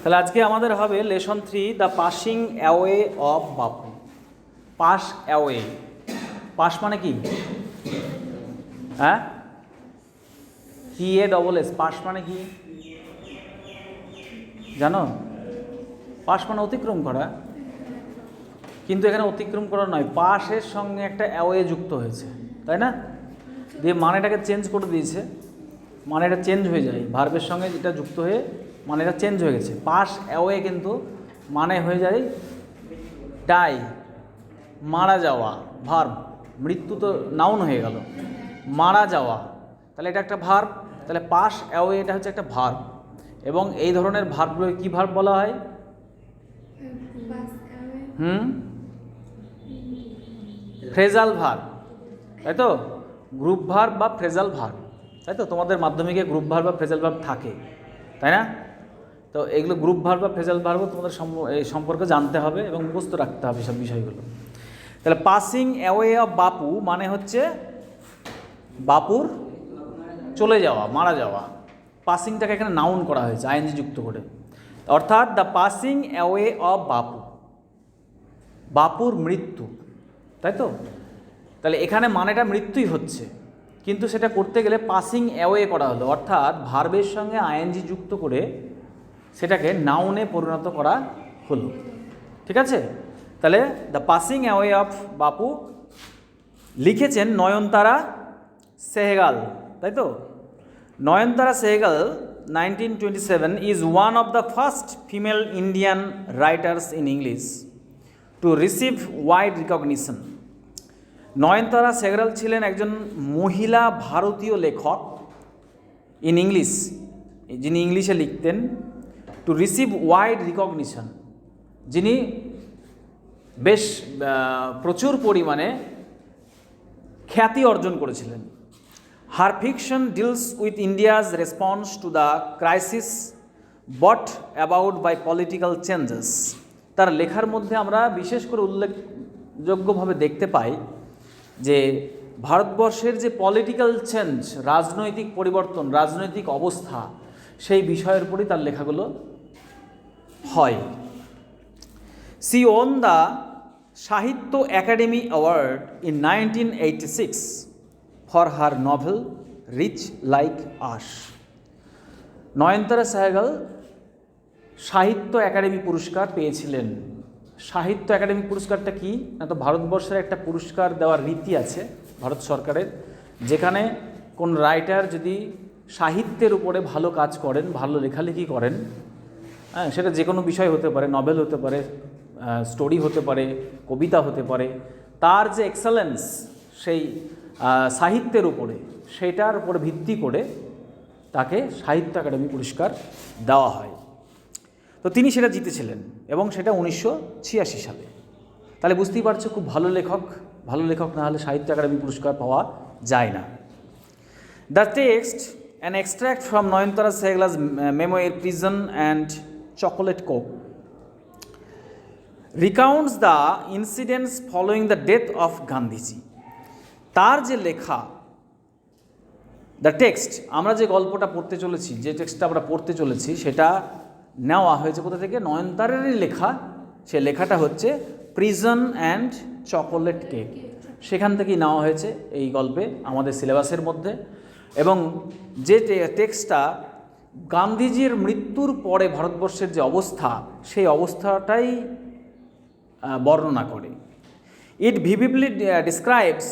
তাহলে আজকে আমাদের হবে lesson three, the passing away of Bapu. Pass away. Pass মানে কি? হ্যাঁ? P A double S pass মানে কি? জানো? পাস মানে অতিক্রম করা। কিন্তু এখানে অতিক্রম করা নয় পাশের সঙ্গে একটা অ্যাওয়ে যুক্ত হয়েছে, তাই না? দিয়ে মানেটাকে চেঞ্জ করে দিয়েছে, মানেটা চেঞ্জ হয়ে যায়, ভার্বের সঙ্গে যেটা যুক্ত হয়ে মানেটা চেঞ্জ হয়ে গেছে। পাস অ্যাওয়ে কিন্তু মানে হয়ে যায় ডাই মারা যাওয়া ভার্ব মৃত্যু তো নাউন হয়ে গেল। মারা যাওয়া, তাহলে এটা একটা ভার্ব তাহলে পাস অ্যাওয়ে এটা হচ্ছে একটা ভার্ব এবং এই ধরনের ভার্বগুলোকে কী ভার্ব বলা হয়? হুম? ফ্রেজাল ভার তাই তো? গ্রুপ ভার বা ফ্রেজাল ভার তাই তো? তোমাদের মাধ্যমিকে গ্রুপ ভার বা ফ্রেজাল ভার থাকে, তাই না? তো এগুলো গ্রুপ ভার বা ফ্রেজাল ভারও তোমাদের এই সম্পর্কে জানতে হবে এবং মুখস্থ রাখতে হবে সব বিষয়গুলো। তাহলে পাসিং অ্যাওয়ে অফ বাপু মানে হচ্ছে বাপুর চলে যাওয়া, মারা যাওয়া। পাসিংটাকে এখানে নাউন করা হয়েছে আইএনজি যুক্ত করে। অর্থাৎ দ্য পাসিং অ্যাওয়ে অফ বাপু। বাপুর মৃত্যু, তাই তো? তাহলে এখানে মানেটা মৃত্যুই হচ্ছে, কিন্তু সেটা করতে গেলে পাসিং অ্যাওয়ে করা হলো। অর্থাৎ ভার্বের সঙ্গে আইএনজি যুক্ত করে সেটাকে নাউনে পরিণত করা হলো। ঠিক আছে? তাহলে দ্য পাসিং অ্যাওয়ে অফ বাপু লিখেছেন নয়নতারা সেহেগাল, তাই তো? Nayantara Sahgal seven is one of the first female Indian writers in English to receive wide recognition Nayantara Sahgal ছিলেন একজন মহিলা ভারতীয় লেখক ইন ইংলিশ যিনি ইংলিশে লিখতেন। টু রিসিভ ওয়াইড রিকগনিশন যিনি বেশ প্রচুর পরিমাণে খ্যাতি অর্জন করেছিলেন। Her fiction deals with India's response to the crisis brought about by political changes তার লেখার মধ্যে আমরা বিশেষ করে উল্লেখযোগ্যভাবে দেখতে পাই যে ভারতবর্ষের যে পলিটিক্যাল চেঞ্জ রাজনৈতিক পরিবর্তন, রাজনৈতিক অবস্থা, সেই বিষয়ের উপরই তার লেখাগুলো হয়। She won the Sahitya Akademi award in nineteen eighty six for her novel rich like us Nayantara Sahgal সাহিত্য একাডেমি পুরস্কার পেয়েছিলেন। সাহিত্য একাডেমি পুরস্কারটা কি? না তো ভারতবর্ষের একটা পুরস্কার দেওয়ার রীতি আছে ভারত সরকারের, যেখানে কোন রাইটার যদি সাহিত্যের উপরে ভালো কাজ করেন, ভালো লেখালেখি করেন হ্যাঁ সেটা যে কোনো বিষয় হতে পারে, নভেল হতে পারে স্টোরি হতে পারে, কবিতা হতে পারে, তার যে এক্সেলেন্স সেই সাহিত্যের উপরে, সেটার উপরে ভিত্তি করে তাকে সাহিত্য একাডেমি পুরস্কার দেওয়া হয়। তো তিনি সেটা জিতেছিলেন এবং সেটা উনিশশো ছিয়াশি সালে। তাহলে বুঝতেই পারছ, খুব ভালো লেখক ভালো লেখক না হলে সাহিত্য একাডেমি পুরস্কার পাওয়া যায় না। The text an extract from Nayantara Sahgal's memoir prison and chocolate cake recounts the incidents following the death of Gandhiji তার যে লেখা দ্য টেক্সট আমরা যে গল্পটা পড়তে চলেছি, যে টেক্সটটা আমরা পড়তে চলেছি, সেটা নেওয়া হয়েছে কোথা থেকে? নয়নতারেরই লেখা। সে লেখাটা হচ্ছে প্রিজন অ্যান্ড চকোলেট কেক সেখান থেকেই নেওয়া হয়েছে এই গল্পে, আমাদের সিলেবাসের মধ্যে। এবং যে টেক্সটটা গান্ধীজির মৃত্যুর পরে ভারতবর্ষের যে অবস্থা, সেই অবস্থাটাই বর্ণনা করে। It vividly describes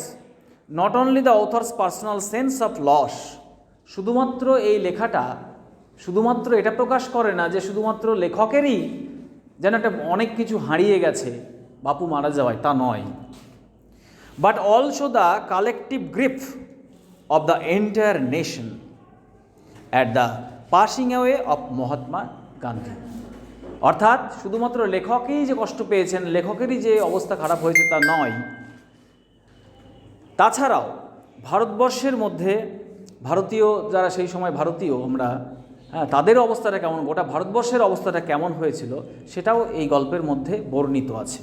not only the author's personal sense of loss শুধুমাত্র এই লেখাটা, শুধুমাত্র এটা প্রকাশ করে না যে শুধুমাত্র লেখকেরই যেন একটা অনেক কিছু হারিয়ে গেছে, বাপু মারা যাওয়ায়, তা নয়। But also the collective grief of the entire nation at the passing away of Mahatma Gandhi. অর্থাৎ শুধুমাত্র লেখকই যে কষ্ট পেয়েছেন, লেখকেরই যে অবস্থা খারাপ হয়েছে তা নয়। তাছাড়াও ভারতবর্ষের মধ্যে ভারতীয় যারা সেই সময় ভারতীয় আমরা হ্যাঁ তাদের অবস্থাটা কেমন, গোটা ভারতবর্ষের অবস্থাটা কেমন হয়েছিল, সেটাও এই গল্পের মধ্যে বর্ণিত আছে।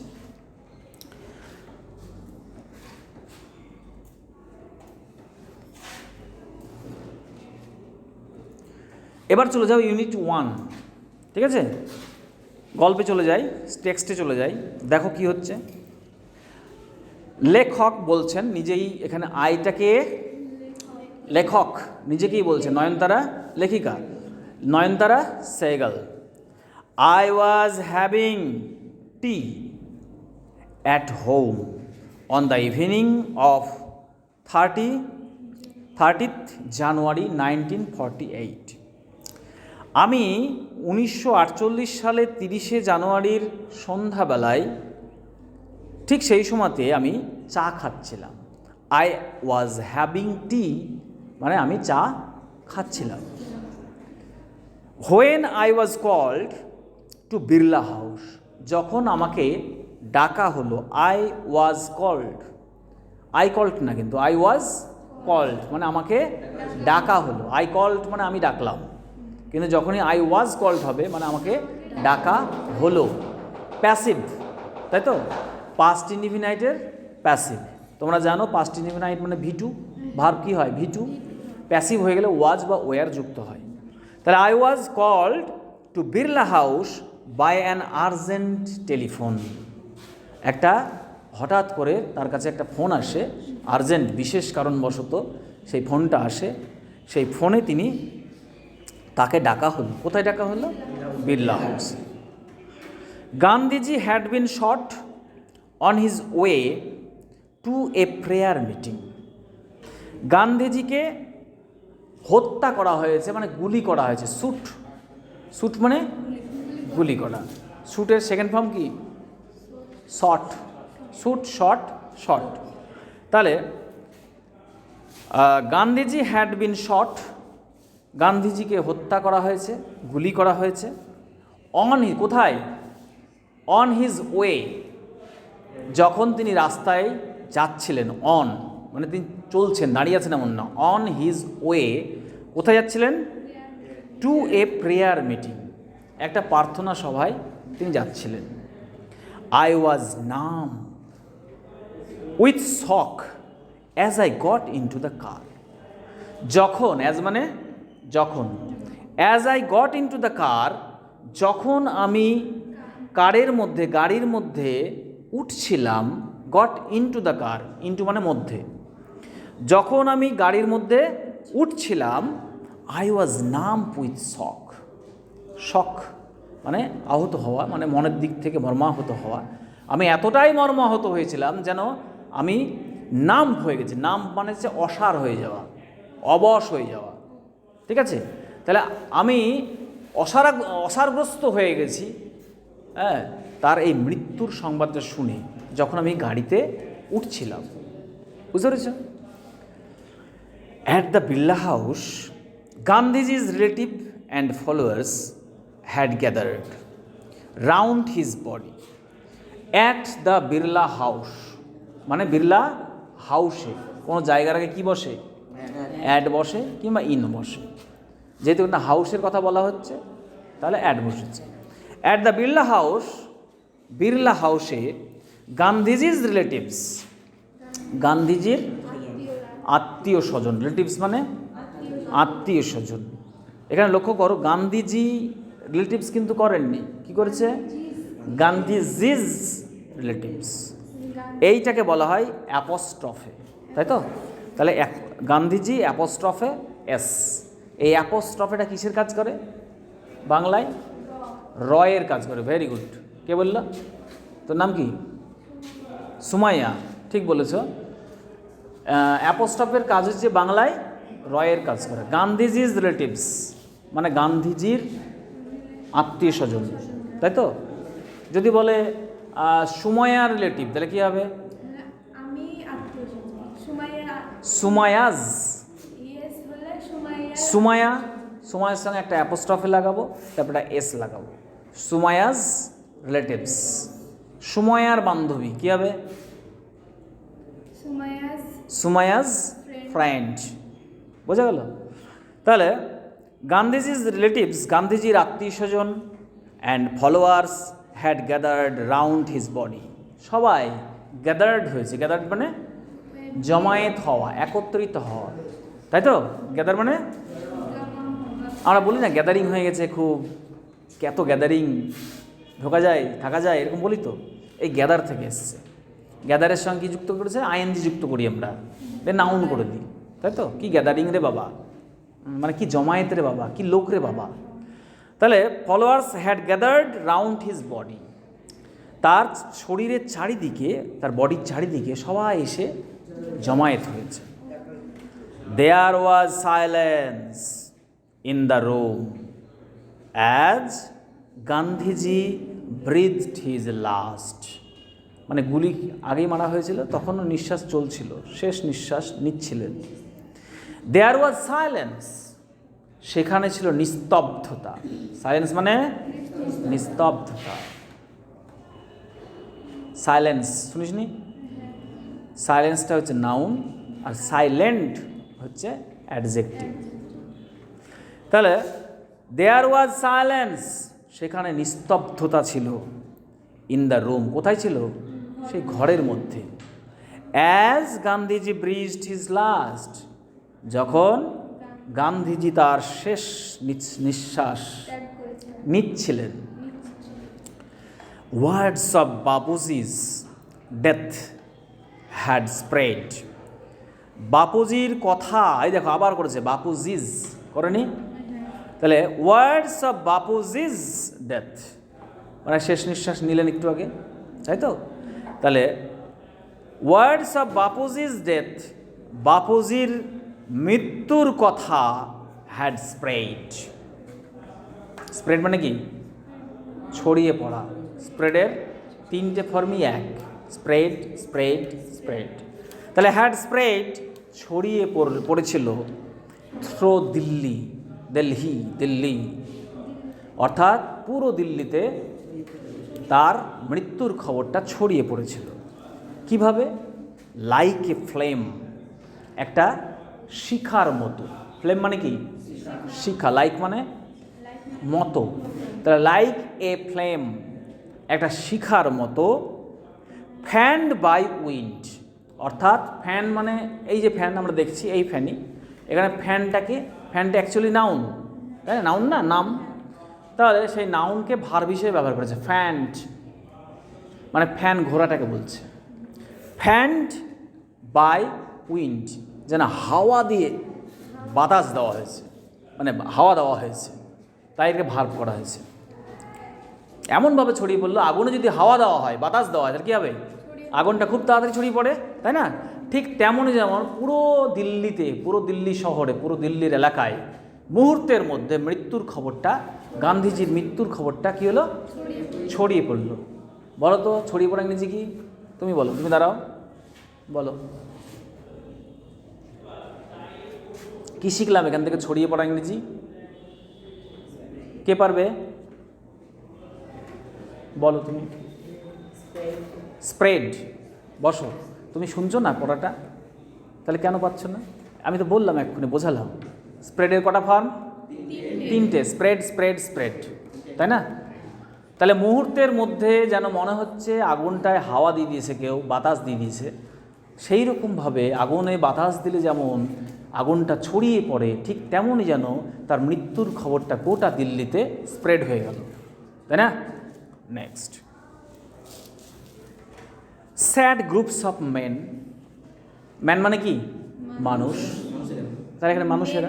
এবার চলে যাও ইউনিট ওয়ান ঠিক আছে? গল্পে চলে যাই টেক্সটে চলে যাই, দেখো কি হচ্ছে। লেখক বলছেন, নিজেই এখানে আইটাকে লেখক, নিজেকেই বলছেন, নয়নতারা লেখিকা, Nayantara Sahgal. I was having tea at home on the evening of thirty thirtieth January nineteen forty eight আমি উনিশশো আটচল্লিশ সালে তিরিশে জানুয়ারির সন্ধ্যাবেলায় ঠিক সেই সময়তে আমি চা খাচ্ছিলাম। আই ওয়াজ হ্যাভিং টি মানে আমি চা খাচ্ছিলাম। When I was called to Birla house যখন আমাকে ডাকা হলো I was called I called না কিন্তু আই ওয়াজ কল্ড মানে আমাকে ডাকা হলো। আই কল্ড মানে আমি ডাকলাম। কিন্তু যখনই আই ওয়াজ কল্ড হবে মানে আমাকে ডাকা হলো প্যাসিভ তাই তো? পাস্ট ইন্ডিফিনাইটের প্যাসিভ তোমরা জানো পাস্ট ইন্ডিফিনাইট মানে ভিটু ভার্ব কী হয়? ভিটু প্যাসিভ হয়ে গেলে ওয়াজ বা ওয়ার যুক্ত হয়। তাহলে I was called to Birla house by an urgent telephone একটা হঠাৎ করে তার কাছে একটা ফোন আসে আর্জেন্ট বিশেষ কারণবশত সেই ফোনটা আসে। সেই ফোনে তিনি তাকে ডাকা হলো। কোথায় ডাকা হলো? Birla house. Gandhiji had been shot on his way to a prayer meeting গান্ধীজিকে হত্যা করা হয়েছে মানে গুলি করা হয়েছে। শুট শুট মানে গুলি করা। শুটের সেকেন্ড ফর্ম কি? শট শুট শট শট তাহলে গান্ধীজি হ্যাড বিন শট গান্ধীজিকে হত্যা করা হয়েছে, গুলি করা হয়েছে। অন কোথায়? অন হিজ ওয়ে যখন তিনি রাস্তায় যাচ্ছিলেন অন মানে তিনি চলছেন, দাঁড়িয়ে আছেন এমন না। অন হিজ ওয়ে কোথায় যাচ্ছিলেন? টু এ প্রেয়ার মিটিং একটা প্রার্থনা সভায় তিনি যাচ্ছিলেন। I was numb with shock as I got in to the car যখন অ্যাজ মানে যখন। As I got in to the car যখন আমি কারের মধ্যে, গাড়ির মধ্যে উঠছিলাম got in to the car into মানে মধ্যে। যখন আমি গাড়ির মধ্যে উঠছিলাম আই ওয়াজ নাম উইথ শখ শখ মানে আহত হওয়া মানে মনের দিক থেকে মর্মাহত হওয়া। আমি এতটাই মর্মাহত হয়েছিলাম যেন আমি নাম হয়ে গেছি। নাম মানে হচ্ছে অসার হয়ে যাওয়া, অবশ হয়ে যাওয়া। ঠিক আছে? তাহলে আমি অসারা অসারগ্রস্ত হয়ে গেছি হ্যাঁ? তার এই মৃত্যুর সংবাদটা শুনে যখন আমি গাড়িতে উঠছিলাম বুঝতে পেরেছ? At the Birla house, Gandhiji's relative and followers had gathered round his body at the Birla house মানে বিড়লা হাউসে কোনো জায়গার আগে কী বসে? অ্যাড বসে কিংবা ইন বসে? যেহেতু না হাউসের কথা বলা হচ্ছে, তাহলে অ্যাড বসেছে। At the Birla house Birla হাউসে গান্ধীজিজ রিলেটিভস গান্ধীজির আত্মীয় স্বজন রিলেটিভস মানে আত্মীয় স্বজন। এখানে লক্ষ্য করো গান্ধীজি রিলেটিভস কিন্তু করেননি। কি করেছে? গান্ধীজিজ রিলেটিভস এইটাকে বলা হয় অ্যাপোস্ট্রফে তাই তো? তাহলে গান্ধীজি অ্যাপোস্ট্রফে এস এই অ্যাপোস্ট্রফেটা কিসের কাজ করে? বাংলায়? রয়ের কাজ করে ভেরি গুড কে বলল? তোর নাম কি? সুমাইয়া ঠিক বলেছ। অ্যাপোস্টপের কাজ হচ্ছে বাংলায় রয়ের কাজ করে। গান্ধীজিজ রিলেটিভস মানে গান্ধীজির আত্মীয় স্বজন তাই তো? যদি বলে আহ, সুমাইয়া রিলেটিভ তাহলে কী হবে? সুমায়াজ সুমায়া সুমায়ার সঙ্গে একটা অ্যাপোস্ট্রফে লাগাবো তারপর একটা এস লাগাবো। সুমায়াজ রিলেটিভস সুমায়ার বান্ধবী কী হবে? সুমায়াজ ফ্রেন্ড বোঝা গেল? তাহলে গান্ধীজির রিলেটিভস গান্ধীজির আত্মীয় স্বজন and followers had gathered round his body সবাই গ্যাদার্ড হয়েছে। গ্যাদার্ড মানে জমায়েত হওয়া একত্রিত হওয়া। তাই তো? গ্যাদার মানে? আমরা বলি না গ্যাদারিং হয়ে গেছে খুব। এত গ্যাদারিং ঢোকা যায়, থাকা যায়, এরকম বলি তো। এই গ্যাদার থেকে এসছে। গ্যাদারের সঙ্গে যুক্ত করেছে? আইএনজি যুক্ত করি আমরা। নাউন করে দিই। তাই তো? কি গ্যাদারিং রে বাবা? মানে কি জমায়েত রে বাবা? কি লোক রে বাবা? তাহলে followers had gathered round his body তার শরীরের চারিদিকে, তার বডির চারিদিকে সবাই এসে জমায়েত হয়েছে। There was silence in the room as Gandhiji breathed his last মানে গুলি আগেই মারা হয়েছিল, তখনও নিঃশ্বাস চলছিল, শেষ নিঃশ্বাস নিচ্ছিলেন। দেয়ার ওয়াজ সাইলেন্স সেখানে ছিল নিস্তব্ধতা। সাইলেন্স মানে নিস্তব্ধতা। সাইলেন্স শুনিসনি? সাইলেন্সটা হচ্ছে নাউন আর সাইলেন্ট হচ্ছে অ্যাডজেক্টিভ তাহলে দেয়ার ওয়াজ সাইলেন্স সেখানে নিস্তব্ধতা ছিল। ইন দ্য রুম কোথায় ছিল? সেই ঘরের মধ্যে। As Gandhiji breathed his last যখন গান্ধীজি তার শেষ নিঃশ্বাস নিচ্ছিলেন। Words of Bapuji's death had spread বাপুজির কথা, এই দেখো আবার করেছে, বাপুজিজ, করেনি? তাহলে ওয়ার্ডস অফ বাপুজিজ ডেথ মানে শেষ নিঃশ্বাস নিলেন একটু আগে, তাই তো? তাহলে ওয়ার্ডস অফ বাপুজিজ ডেথ বাপুজির মৃত্যুর কথা হ্যাড স্প্রেড স্প্রেড মানে কি? ছড়িয়ে পড়া। স্প্রেডের তিনটে ফর্মই এক। স্প্রেড স্প্রেড স্প্রেড তাহলে হ্যাড স্প্রেড ছড়িয়ে পড়- পড়েছিল থ্রো দিল্লি দিল্লি দিল্লি। অর্থাৎ পুরো দিল্লিতে তার মৃত্যুর খবরটা ছড়িয়ে পড়েছিল। কীভাবে? লাইক এ ফ্লেম একটা শিখার মতো। ফ্লেম মানে কি? শিখা। লাইক মানে মতো। তাহলে লাইক এ ফ্লেম একটা শিখার মতো। ফ্যান্ড বাই উইন্ড অর্থাৎ ফ্যান মানে এই যে ফ্যান আমরা দেখছি, এই ফ্যানই এখানে ফ্যানটাকে ফ্যানটা অ্যাকচুয়ালি নাউন তাই নাউন না, নাম। তাহলে সেই নাউনকে ভার্ব হিসেবে ব্যবহার করেছে ফ্যান্ড মানে ফ্যান ঘোড়াটাকে বলছে। ফ্যান্ড বাই উইন্ড যেন হাওয়া দিয়ে বাতাস দেওয়া হয়েছে। মানে হাওয়া দেওয়া হয়েছে। তাই এটাকে ভার্ব করা হয়েছে। এমনভাবে ছড়িয়ে পড়ল, আগুনে যদি হাওয়া দেওয়া হয়, বাতাস দেওয়া হয়, তাহলে কী হবে? আগুনটা খুব তাড়াতাড়ি ছড়িয়ে পড়ে, তাই না? ঠিক তেমনই যেমন পুরো দিল্লিতে, পুরো দিল্লি শহরে, পুরো দিল্লির এলাকায় মুহূর্তের মধ্যে মৃত্যুর খবরটা, গান্ধীজির মৃত্যুর খবরটা কী হলো? ছড়িয়ে পড়ল। বলো তো, ছড়িয়ে পড়া ইংরেজি কি? তুমি বলো, তুমি দাঁড়াও। বলো। কি শিখলাম এখান থেকে ছড়িয়ে পড়া ইংরেজি? কে পারবে? বলো তুমি। স্প্রেড। বসো, তুমি শুনছো না পড়াটা? তাহলে কেন পাচ্ছ না? আমি তো বললাম এক্ষুনি, বোঝালাম। স্প্রেডের কটা ফর্ম তিনটে। Spread spread spread. তাই না? তাহলে মুহূর্তের মধ্যে যেন মনে হচ্ছে আগুনটায় হাওয়া দিয়ে দিয়েছে কেউ, বাতাস দিয়ে দিয়েছে সেই রকমভাবে আগুনে বাতাস দিলে যেমন আগুনটা ছড়িয়ে পড়ে, ঠিক তেমনই যেন তার মৃত্যুর খবরটা গোটা দিল্লিতে স্প্রেড হয়ে গেল। তাই না? Next sad groups of men. Man মানে কি? মানুষ। তাহলে এখানে মানুষেরা?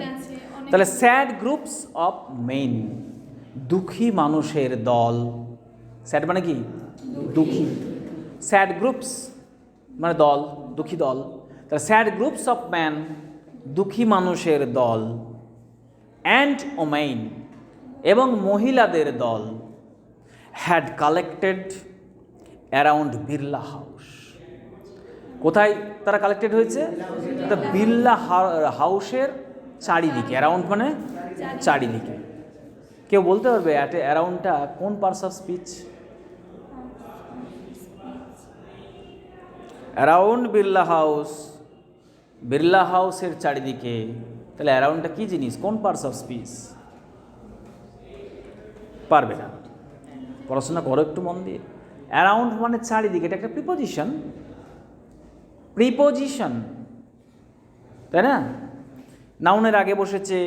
তাহলে স্যাড গ্রুপস অফ মেন। দুঃখী মানুষের দল। স্যাড মানে কি? দুঃখী। স্যাড গ্রুপস মানে দল দুঃখী দল। তাহলে স্যাড গ্রুপস অফ ম্যান দুঃখী মানুষের দল। অ্যান্ড ওমেইন এবং মহিলাদের দল। Had collected around Birla house কোথায় তারা কালেক্টেড হয়েছে? বিড়লা হা- হাউসের চারিদিকে অ্যারাউন্ড মানে চারিদিকে। কেউ বলতে পারবে অ্যারাউন্ডটা কোন parts of speech around Birla house Birla হাউসের চারিদিকে। তাহলে অ্যারাউন্ডটা কী জিনিস? কোন পার্টস অফ স্পিচ পারবে না। পড়াশোনা করো একটু মন দিয়ে। অ্যারাউন্ড মানে চারিদিকে, এটা একটা প্রিপোজিশন প্রিপোজিশন তাই না? নাউনের আগে বসেছে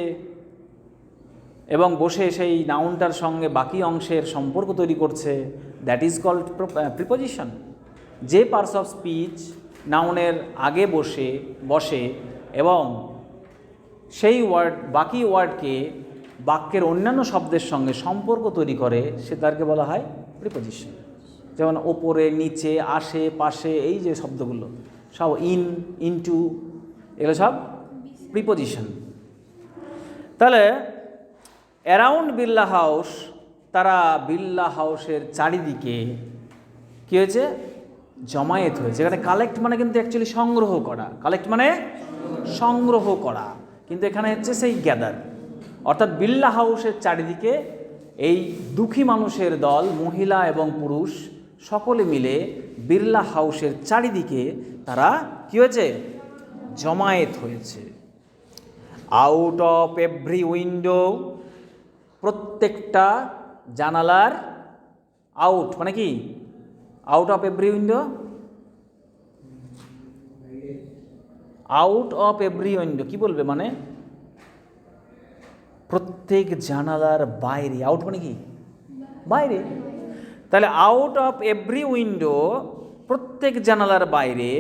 এবং বসে সেই নাউনটার সঙ্গে বাকি অংশের সম্পর্ক তৈরি করছে। দ্যাট ইজ কল্ড প্রিপোজিশন যে পার্টস অফ স্পিচ নাউনের আগে বসে বসে এবং সেই ওয়ার্ড বাকি ওয়ার্ডকে বাক্যের অন্যান্য শব্দের সঙ্গে সম্পর্ক তৈরি করে, সে তারকে বলা হয় প্রিপোজিশন যেমন ওপরে, নিচে, আসে, পাশে, এই যে শব্দগুলো। সব ইন ইনটু এগুলো সব প্রিপোজিশন তাহলে অ্যারাউন্ড বিল্লা হাউস তারা বিল্লা হাউসের চারিদিকে কী হয়েছে? জমায়েত হয়েছে। এখানে কালেক্ট মানে কিন্তু অ্যাকচুয়ালি সংগ্রহ করা। কালেক্ট মানে সংগ্রহ করা। কিন্তু এখানে হচ্ছে সেই গ্যাদার অর্থাৎ বিল্লা হাউসের চারিদিকে এই দুঃখী মানুষের দল, মহিলা এবং পুরুষ, সকলে মিলে বিড়লা হাউসের চারিদিকে তারা কী হয়েছে? জমায়েত হয়েছে। আউট অফ এভরি উইন্ডো প্রত্যেকটা জানালার আউট মানে কি? Out of every window out of every window কি বলবে মানে? প্রত্যেক জানালার বাইরে আউট মানে কি? বাইরে। তাহলে আউট অফ এভরি উইন্ডো প্রত্যেক জানালার বাইরে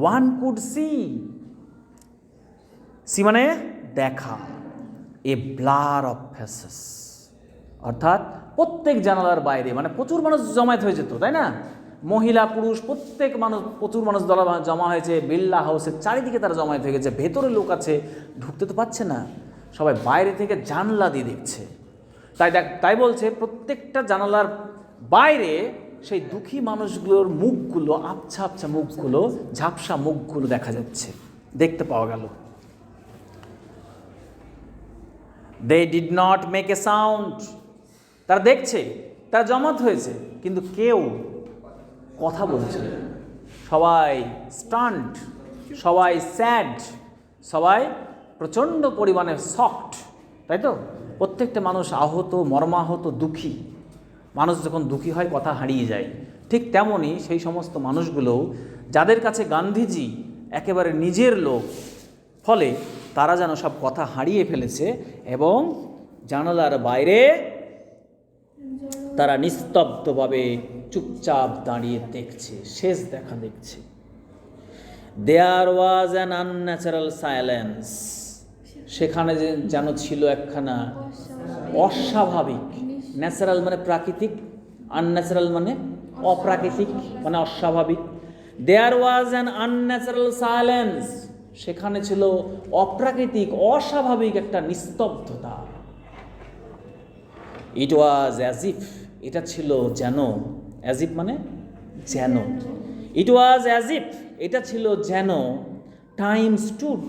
ওয়ান কুড সি সি মানে দেখা। এ ব্লার অফ ফেসেস অর্থাৎ প্রত্যেক জানালার বাইরে মানে প্রচুর মানুষ জমায়েত হয়ে যেত, তাই না? মহিলা, পুরুষ, প্রত্যেক মানুষ, প্রচুর মানুষ দলা জমা হয়েছে, বিল্লা হাউসের চারিদিকে তারা জমায়েত হয়ে গেছে, ভেতরে লোক আছে, ঢুকতে তো পাচ্ছে না। সবাই বাইরে থেকে জানলা দিয়ে দেখছে। তাই দেখ, তাই বলছে, প্রত্যেকটা জানালার বাইরে সেই দুঃখী মানুষগুলোর মুখগুলো, আবছা আবছা মুখগুলো, ঝাপসা মুখগুলো দেখা যাচ্ছে। দেখতে পাওয়া গেল। They did not make a sound তারা দেখছে, তারা জমাত হয়েছে, কিন্তু কেউ কথা বলছে। সবাই স্টান্ট সবাই স্যাড সবাই প্রচণ্ড পরিমাণে সফট তাই তো? প্রত্যেকটা মানুষ আহত, মর্মাহত, দুঃখী। মানুষ যখন দুঃখী হয়, কথা হারিয়ে যায়। ঠিক তেমনই সেই সমস্ত মানুষগুলো যাদের কাছে গান্ধীজি একেবারে নিজের লোক, ফলে তারা যেন সব কথা হারিয়ে ফেলেছে এবং জানালার বাইরে তারা নিস্তব্ধভাবে চুপচাপ দাঁড়িয়ে দেখছে, শেষ দেখা দেখছে। There was an unnatural silence সেখানে যেন ছিল একখানা অস্বাভাবিক। ন্যাচারাল মানে প্রাকৃতিক আনন্যাচারাল মানে অপ্রাকৃতিক মানে অস্বাভাবিক। There was an unnatural silence সেখানে ছিল অপ্রাকৃতিক অস্বাভাবিক একটা নিস্তব্ধতা। ইট ওয়াজ অ্যাজ ইফ এটা ছিল যেন অ্যাজ ইফ মানে যেন। ইট ওয়াজ অ্যাজ ইফ এটা ছিল যেন টাইম স্টুড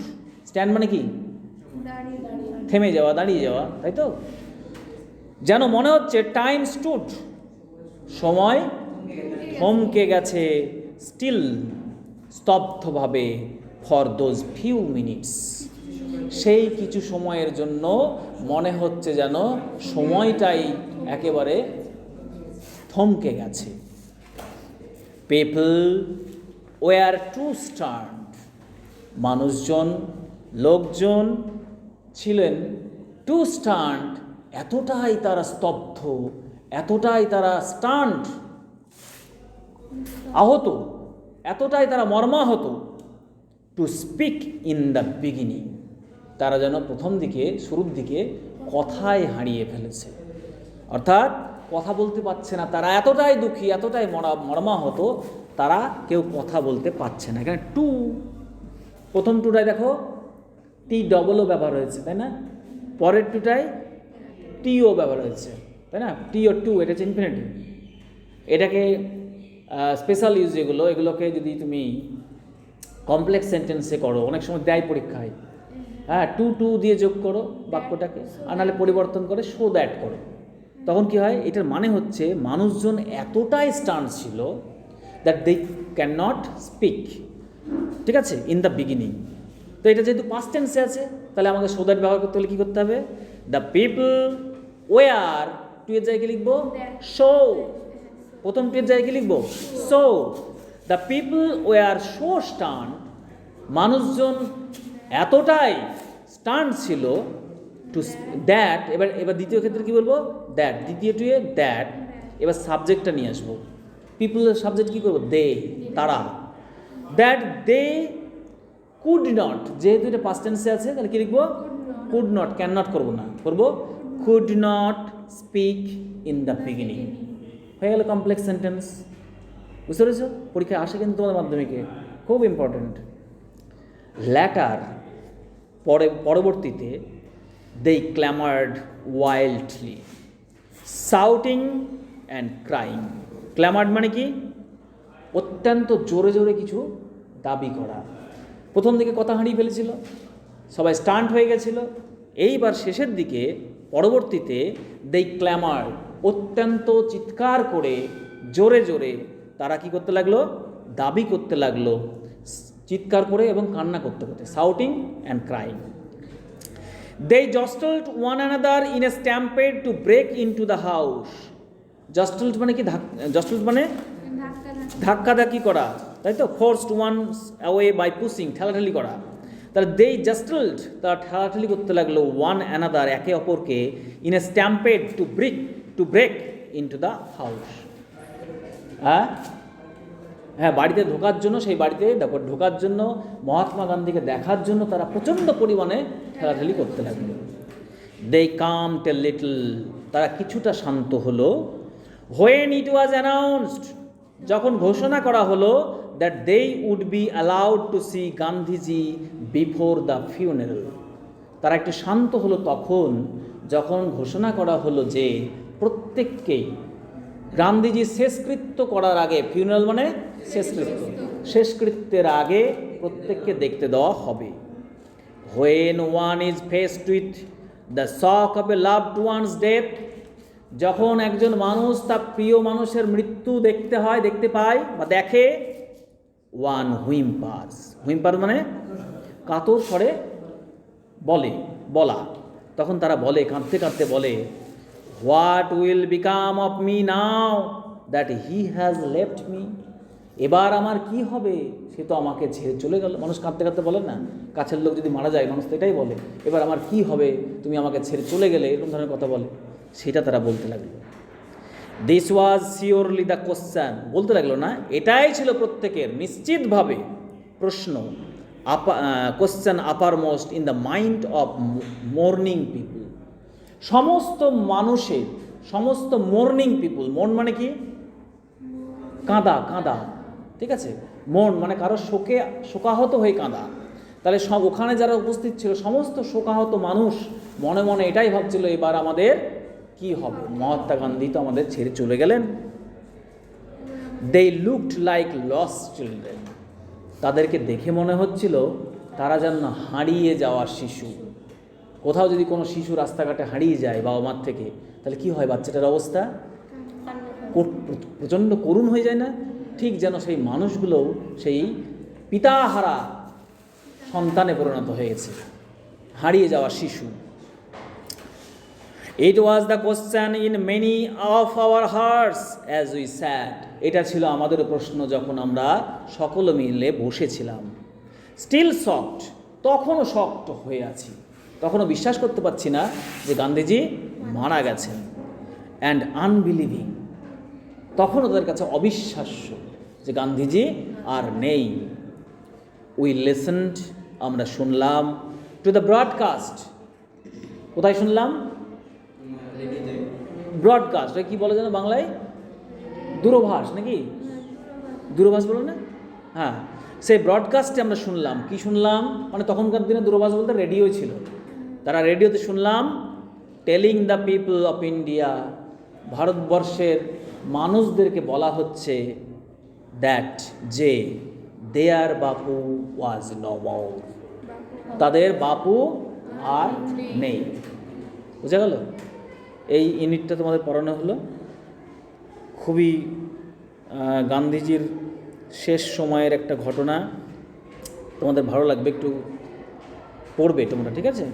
স্ট্যান্ড মানে কি? থেমে যাওয়া দাঁড়িয়ে যাওয়া তাই তো? যেন মনে হচ্ছে টাইম স্টুড সময় থমকে গেছে। স্টিল স্তব্ধভাবে ফর দোজ ফিউ মিনিটস সেই কিছু সময়ের জন্য মনে হচ্ছে যেন সময়টাই একেবারে থমকে গেছে। পেপল ওয়ার টু স্টার্ট মানুষজন, লোকজন ছিলেন টু স্টান্ট এতটাই তারা স্তব্ধ, এতটাই তারা স্টান্ট আহত, এতটাই তারা মর্মাহত to speak in the beginning তারা যেন প্রথম দিকে, শুরুর দিকে কথায় হারিয়ে ফেলেছে। অর্থাৎ কথা বলতে পারছে না, তারা এতটাই দুঃখী, এতটাই মরা, মর্মাহত, তারা কেউ কথা বলতে পারছে না। এখানে টু প্রথম টুটায় দেখো টি ডবলও ব্যবহার হয়েছে তাই না? পরের টুটায় টিও ব্যবহার হয়েছে তাই না? টি ও টু এটা হচ্ছে ইনফিনিটিভ এটাকে স্পেশাল ইউজ যেগুলো এগুলোকে যদি তুমি কমপ্লেক্স সেন্টেন্সে করো অনেক সময় দেয় পরীক্ষায় হ্যাঁ। টু টু দিয়ে যোগ করো বাক্যটাকে আর নাহলে পরিবর্তন করে শো দ্যাট করো। তখন কি হয়? এটার মানে হচ্ছে মানুষজন এতটাই স্টান্স ছিল that they can not speak ঠিক আছে? ইন দ্য বিগিনিং তো এটা যেহেতু পাস্ট টেন্সে আছে তাহলে আমাকে সো দ্যাট ব্যবহার করতে হলে কী করতে হবে? দ্য পিপল ওয়ার টু এর জায়গায় লিখব? শো প্রথম টু এর জায়গায় লিখব? So the people were so stunned মানুষজন এতটাই স্টান্ট ছিল টু দ্যাট এবার এবার দ্বিতীয় ক্ষেত্রে কি বলব? দ্যাট দ্বিতীয় টুয়ে দ্যাট এবার সাবজেক্টটা নিয়ে আসব। পিপুলের সাবজেক্ট কী করব? দে তারা। দ্যাট দে কুড নট যেহেতু এটা পাস্ট টেন্সে আছে তাহলে কী লিখব? কুড নট ক্যান নট করব না। করব? Could not speak in the beginning হয়ে গেল কমপ্লেক্স সেন্টেন্স বুঝতে পেরেছ? পরীক্ষায় আসে কিন্তু তোমাদের মাধ্যমিকে। খুব ইম্পর্ট্যান্ট ল্যাটার পরে পরবর্তীতে they clamoured wildly shouting and crying clamoured মানে কি? অত্যন্ত জোরে জোরে কিছু দাবি করা। প্রথম দিকে কথা হারিয়ে ফেলেছিল। সবাই স্টান্ট হয়ে গেছিল। এইবার শেষের দিকে পরবর্তীতে দে ক্ল্যামার অত্যন্ত চিৎকার করে জোরে জোরে তারা কি করতে লাগল? দাবি করতে লাগল। চিৎকার করে এবং কান্না করতে করতে shouting and crying they jostled one another in a stampede to break in to the house jostled মানে কি? জস্টলড মানে ধাক্কা ধাক্কা ধাক্কাধাক্কি করা তাই তো? Forced one away by pushing ঠেলাঠেলি করা। তাহলে দে জাস্টলড তারা ঠেলাঠেলি করতে লাগল ওয়ান অ্যানাদার একে অপরকে in a stampede to break to break in to the house হ্যাঁ? হ্যাঁ বাড়িতে ঢোকার জন্য, সেই বাড়িতে, দেখো, ঢোকার জন্য, মহাত্মা গান্ধীকে দেখার জন্য তারা প্রচণ্ড পরিমাণে ঠেলাঠেলি করতে লাগল। দে কাম টে লিটল তারা কিছুটা শান্ত হলো। হোয়েন ইট ওয়াজ অ্যানাউন্সড যখন ঘোষণা করা হলো that they would be allowed to see Gandhiji before the funeral. তারা একটু শান্ত হলো তখন যখন ঘোষণা করা হলো যে প্রত্যেককেই গান্ধীজি শেষকৃত্য করার আগে, ফিউনারাল মানে শেষকৃত্য, শেষকৃত্যের আগে প্রত্যেককে দেখতে দেওয়া হবে। When one is faced with the shock of a loved one's death যখন একজন মানুষ তার প্রিয় মানুষের মৃত্যু দেখতে হয়, দেখতে পায় বা দেখে one whimpers whimpers মানে কাতর স্বরে বলে, বলা। তখন তারা বলে, কাঁদতে কাঁদতে বলে what will become of me now that he has left me এবার আমার কি হবে? সে তো আমাকে ছেড়ে চলে গেল। মানুষ কাঁদতে কাঁদতে বলে না। কাছের লোক যদি মারা যায়, মানুষ তো এটাই বলে, এবার আমার কি হবে? তুমি আমাকে ছেড়ে চলে গেলে? এরকম ধরনের কথা বলে। সেটা তারা বলতে লাগল। This was surely the question বলতে লাগল না, এটাই ছিল প্রত্যেকের নিশ্চিতভাবে প্রশ্ন। Upper question uppermost in the mind of mourning people সমস্ত মানুষের, সমস্ত মর্নিং পিপুল মন মানে কি? কাঁদা কাঁদা, ঠিক আছে? মন মানে কারও শোকে, শোকাহত হয়ে কাঁদা। তাহলে সব, ওখানে যারা উপস্থিত ছিল, সমস্ত শোকাহত মানুষ মনে মনে এটাই ভাবছিল, এবার আমাদের কি হবে? মহাত্মা গান্ধী তো আমাদের ছেড়ে চলে গেলেন। They looked like lost children তাদেরকে দেখে মনে হচ্ছিল তারা যেন হারিয়ে যাওয়া শিশু। কোথাও যদি কোনো শিশু রাস্তাঘাটে হারিয়ে যায় বাবা মার থেকে, তাহলে কি হয় বাচ্চাটার অবস্থা? প্রচণ্ড করুণ হয়ে যায় না? ঠিক যেন সেই মানুষগুলোও সেই পিতাহারা সন্তানে পরিণত হয়েছে। হারিয়ে যাওয়া শিশু। It was the question in many of our hearts as we sad এটা ছিল আমাদের প্রশ্ন যখন আমরা সকলে মিলে বসেছিলাম। স্টিল সফট তখনও শক্ত হয়ে আছি। তখনও বিশ্বাস করতে পারছি না যে গান্ধীজি মারা গেছেন। অ্যান্ড আনবিলিভিং তখনও তাদের কাছে অবিশ্বাস্য যে গান্ধীজি আর নেই। উই লিসেন্ড আমরা শুনলাম। টু দ্য ব্রডকাস্ট কোথায় শুনলাম? ব্রডকাস্ট কি বলে যেন বাংলায়? দূরভাষ, নাকি? দূরভাষ বলো না? হ্যাঁ সেই ব্রডকাস্টে আমরা শুনলাম। কি শুনলাম? মানে তখনকার দিনে দূরভাষ বলতে রেডিও ছিল। তারা রেডিওতে শুনলাম telling the people of India ভারতবর্ষের মানুষদেরকে বলা হচ্ছে দ্যাট যে দেয়ার বাপু ওয়াজ নবাউ তাদের বাপু আর নেই। বুঝা গেল? এই ইউনিটটা তোমাদের পড়ানো হলো। খুবই গান্ধীজির শেষ সময়ের একটা ঘটনা। তোমাদের ভালো লাগবে, একটু পড়বে তোমরা, ঠিক আছে?